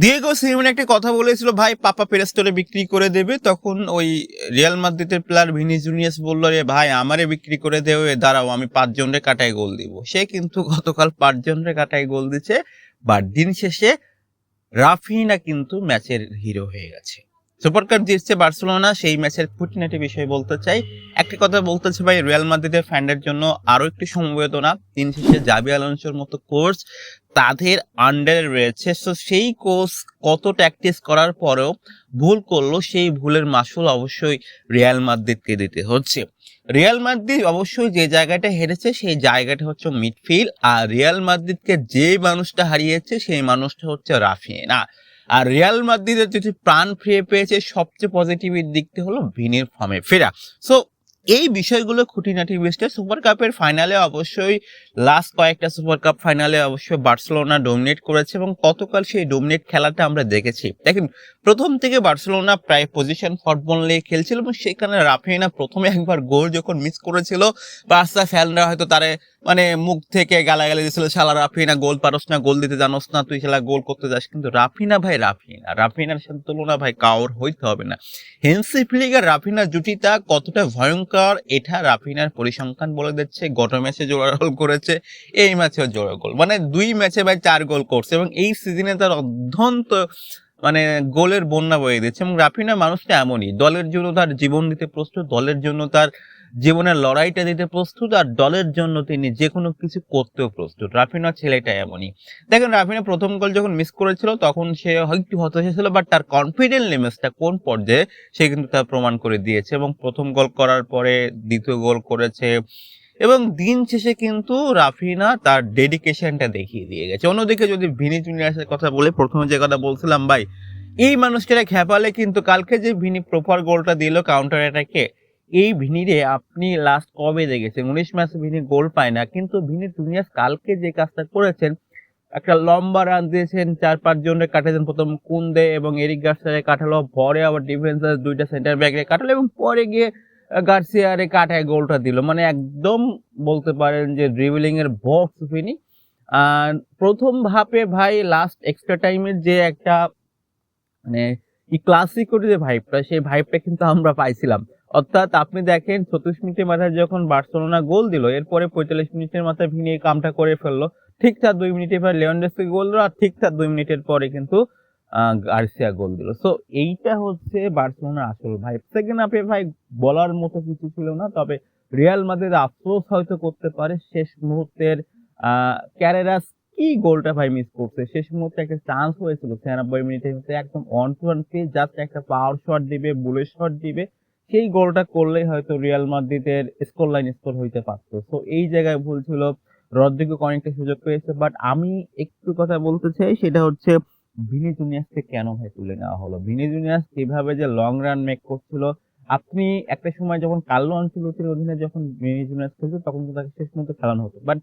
Diego সিমেন একটা কথা বলেছিল, ভাই পাপা পেরেস্টোরে বিক্রি করে দেবে। তখন ওই রিয়াল মাদ্রিদের প্লেয়ার ভিনি জুনিয়াস বলল রে ভাই, আমারে বিক্রি করে দেও দাঁড়াও, আমি পাঁচজনরে কাটায় গোল দিব। সে কিন্তু গতকাল পাঁচজনরে কাটায় গোল দিচ্ছে বাট দিন শেষে রাফিনা কিন্তু ম্যাচের হিরো হয়ে গেছে। সুপার কাপ জিতছে বার্সেলোনা, সেই ম্যাচের খুঁটিনাটি বিষয় বলতে চাই। একটা কথা বলতেছে ভাই রিয়াল মাদ্রিদের ফ্যানদের জন্য আরও একটি সমবেদনা দিন শেষে জাবি আলোনসোর মতো কোর্স তাদের আন্ডারে রয়েছে। সো সেই কোর্স কত প্র্যাকটিস করার পরেও ভুল করল, সেই ভুলের মাসুল অবশ্যই রিয়াল মাদ্রিদকে দিতে হচ্ছে। রিয়াল মাদ্রিদ অবশ্যই যে জায়গাটা হেরেছে, সেই জায়গাটা হচ্ছে মিডফিল্ড আর রিয়াল মাদ্রিদকে যে মানুষটা হারিয়েছে, সেই মানুষটা হচ্ছে রাফিনা আর রিয়াল মাদ্রিদের যদি প্রাণ ফিরে পেয়েছে, সবচেয়ে পজিটিভ দিকটি হলো ভিনের ফর্মে ফেরা। সো এই বিষয়গুলো খুঁটিনাটি বেসতে সুপার কাপের ফাইনালে অবশ্যই লাস্ট কয়েকটা সুপার কাপ ফাইনালে অবশ্যই বার্সেলোনা ডোমিনেট করেছে এবং কতকাল সেই ডোমিনেট খেলাটা আমরা দেখেছি। দেখেন, প্রথম থেকে বার্সেলোনা প্রায় পজিশন ফুটবল নিয়ে খেলছিল এবং সেখানে রাফিনা প্রথমে একবার গোল যখন মিস করেছিল, বার্সা ফ্যানরা হয়তো তারে মানে মুখ থেকে গালাগালি দিয়েছিল শালা রাফিনা, গোল পারস না, গোল দিতে জানোস না, তুই শালা গোল করতে যাস। কিন্তু রাফিনা ভাই রাফিনা, রাফিনার সাথে তুলনা ভাই কাউর হইতে হবে না। হেন্সি ফ্লিক আর রাফিনা জুটিটা কতটা ভয়ঙ্কর, এটা রাফিনার পরিসংখ্যান বলে দিচ্ছে, গত ম্যাচে জোড়া গোল করেছে, এই ম্যাচেও জোড়া গোল। মানে দুই ম্যাচে ভাই চার গোল করছে এবং এই সিজনে তার অত্যন্ত মানে গোলের বন্যা বয়ে দিচ্ছে এবং রাফিনা মানুষটা এমনই, দলের জন্য তার জীবন দিতে প্রস্তুত, দলের জন্য তার জীবনের লড়াইটা দিতে প্রস্তুত আর দলের জন্য তিনি যে কোনো কিছু করতেও প্রস্তুত। রাফিনা ছেলেটা এমনই। দেখেন, রাফিনা প্রথম গোল যখন মিস করেছিল, তখন সে একটু হতাশ ছিল বাট তার কনফিডেন্ট লেভেলসটা কোন পর্যায়ে, সে কিন্তু তার প্রমাণ করে দিয়েছে এবং প্রথম গোল করার পরে দ্বিতীয় গোল করেছে এবং দিন শেষে কিন্তু রাফিনা তার ডেডিকেশনটা দেখিয়ে দিয়ে গেছে। অন্যদিকে যদি ভিনি জুনিয়ার্সের কথা বলে, প্রথমে যে কথা বলছিলাম, ভাই, এই মানুষটারা খেপালে কিন্তু কালকে যে ভিনি প্রপার গোলটা দিল কাউন্টার অ্যাটাকে এই ভিনিরে আপনি লাস্ট কবে দেখেছেন? উনিশ ম্যাচে ভিনি গোল পায় না, কিন্তু ভিনি জুনিয়ার্স কালকে যে কাজটা করেছেন, একটা লম্বা রান দিয়েছেন, চার, পাঁচ জনের কাটাছেন, প্রথম কুন্দে এবং এরিক গার্সিয়ারে কাটালো, পরে আবার ডিফেন্সার দুইটা সেন্টার ব্যাকে কাটালো এবং পরে গিয়ে গার্সিয়ারে কাটায় গোলটা দিল। মানে একদম বলতে পারেন যে ড্রিবলিং এর বক্স ফিনি আর প্রথম ভাপে ভাই লাস্ট এক্সট্রা টাইমের যে একটা মানে এই ক্লাসিকোর যে ভাইবটা সেই ভাইবটা কিন্তু আমরা পাইছিলাম। অর্থাৎ আপনি দেখেন ছত্রিশ মিনিটের মাথায় যখন বার্সেলোনা গোল দিল, এরপরে পঁয়তাল্লিশ মিনিটের মাথায় ভিনি কামটা করে ফেলল। ঠিক তার দুই মিনিটের পর লেওয়ান্ডেসকে গোল দিল আর ঠিক তার দুই মিনিটের পরে কিন্তু গার্সিয়া গোল দিল। সো এইটা হচ্ছে বার্সেলোনার আসল ভাই সেকেন্ড হাফে ভাই বলার মতো কিছু ছিল না, তবে রিয়াল মাদ্রিদ আফসোস হয়তো করতে পারে। শেষ মুহূর্তের ক্যারেরাস কি গোলটা ভাই মিস করছে? শেষ মুহূর্তে একটা চান্স হয়েছিল, ছিয়ানব্বই মিনিটের মধ্যে একদম অন টু অন পে জাস্ট একটা পাওয়ার শট দিবে বুলেট শট দিবে। সেই গোলটা করলেই হয়তো রিয়াল মাদ্রিদের স্কোর লাইন স্কোর হইতে পারতো। তো এই জায়গায় ভুল ছিল। রদ্রিগো অনেকটা সুযোগ পেয়েছে। বাট আমি একটু কথা বলতে চাই, সেটা হচ্ছে ভিনি জুনিয়াসকে কেন ভাই তুলে নেওয়া হলো? ভিনি জুনিয়াস কীভাবে যে লং রান মেক করছিল? আপনি একটা সময় যখন কার্লো আনচেলত্তির অধীনে যখন ভিনি জুনিয়াস খেলতো, তখন তো তাকে শেষ পর্যন্ত খেলানো হতো। বাট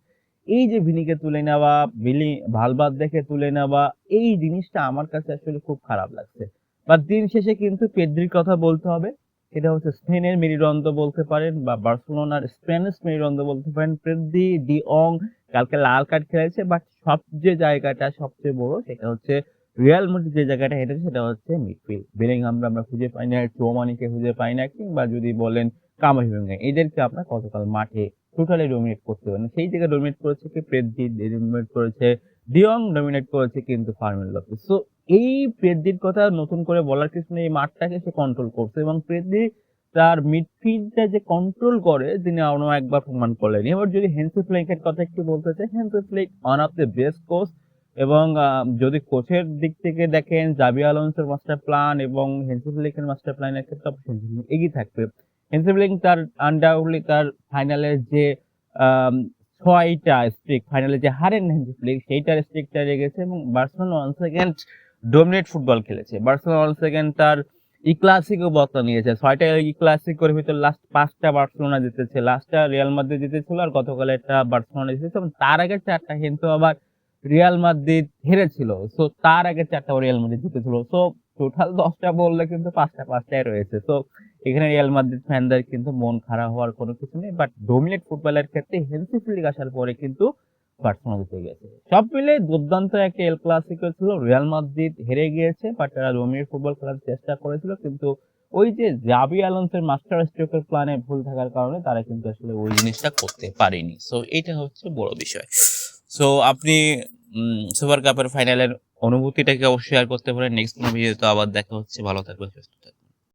এই যে ভিনিকে তুলে নেওয়া, বিলি ভালবাদ দেখে তুলে নেওয়া, এই জিনিসটা আমার কাছে আসলে খুব খারাপ লাগছে। বা দিন শেষে কিন্তু পেদ্রির কথা বলতে হবে। এটা হচ্ছে স্পেনের মেরুদণ্ড বলতে পারেন বা বার্সেলোনার স্প্যানিশ মেরুদণ্ড বলতে পারেন। পেদ্রি ডি অং, কালকে লাল কার্ড খেলেছে, বাট সবচেয়ে জায়গাটা সবচেয়ে বড় সেটা হচ্ছে রিয়াল মাদ্রিদ যে জায়গাটা হেঁটেছে সেটা হচ্ছে মিডফিল্ড। বেলিংহাম আমরা খুঁজে পাই না চৌমানিকে খুঁজে পাই না, কিংবা যদি বলেন কামাহিভেঙ্গা এদেরকে আপনার গতকাল মাঠে টোটালি ডোমিনেট করতে পারেন সেই জায়গায় ডোমিনেট করেছে কি? প্রেদ্দি ডোমিনেট করেছে ডিয়ং ডোমিনেট করেছে কিন্তু ফার্মিন লপিস সো এই প্রেদ্দির কথা নতুন করে বলার কিছু নেই মাঠটাকে সে কন্ট্রোল করছে এবং প্রেদ্দি তার মিডফিল্ডটা যে কন্ট্রোল করে, তিনি অন্য একবার প্রমাণ করলেন এবার যদি হেন্সি ফ্লেকের কথা একটু বলতে চাই Hansi Flick one of the best coach এবং যদি কোচের দিক থেকে দেখেন জাবি আলোনসের মাস্টার প্ল্যান এবং হেন্সি ফ্লেকের মাস্টার প্ল্যানের ক্ষেত্রে এগিয়ে থাকবে। হেন্সি ফ্লেক তার আন্ডারলি তার ফাইনালের যে ছয়টা স্ট্রিক ফাইনালে যে হারেন হেন্সি ফ্লিক সেইটার স্ট্রিকটা রেগেছে এবং Barcelona one second dominate football খেলেছে। বার্সেলোনা ওয়ান সেকেন্ড তার ই ক্লাসিকও বদলা নিয়েছে। ছয়টা ই ক্লাসিকোর ভিতর লাস্ট পাঁচটা বার্সেলোনা জিতেছে। লাস্টটা রিয়াল মাদ্রিদ জিতেছিল আর গতকাল একটা বার্সেলোনা জিতেছে এবং তার আগে চারটা কিন্তু আবার রিয়াল মাদ্রিদ হেরেছিল। সো তার আগে চারটা রিয়াল মাদ্রিদ জিতেছিল। সো টোটাল দশটা বললে কিন্তু পাঁচটা পাঁচটাই রয়েছে। তো এখানে রিয়াল মাদ্রিদ ফ্যানদের কিন্তু মন খারাপ হওয়ার কোনো কিছু নেই। বাট ডোমিনেট ফুটবলের ক্ষেত্রে হেলসি ফিল্ড আসার পরে কিন্তু বার্সেলোনাতে গেছে। সব মিলে দুর্দান্ত একটা এল ছিল। রিয়াল মাদ্রিদ হেরে গিয়েছে ফুটবল খেলার চেষ্টা করেছিল। কিন্তু ওই যে জাবি আলোনসের মাস্টার স্ট্রোকের প্ল্যানে ভুল থাকার কারণে তারা কিন্তু আসলে ওই জিনিসটা করতে পারেনি। সো এটা হচ্ছে বড় বিষয়। সো আপনি সুপার কাপের ফাইনালের অনুভূতিটাকে অবশ্যই শেয়ার করতে পারেন। নেক্সট কোনো ভিডিওতে আবার দেখা হচ্ছে। ভালো থাকবেন, সুস্থ থাকবেন।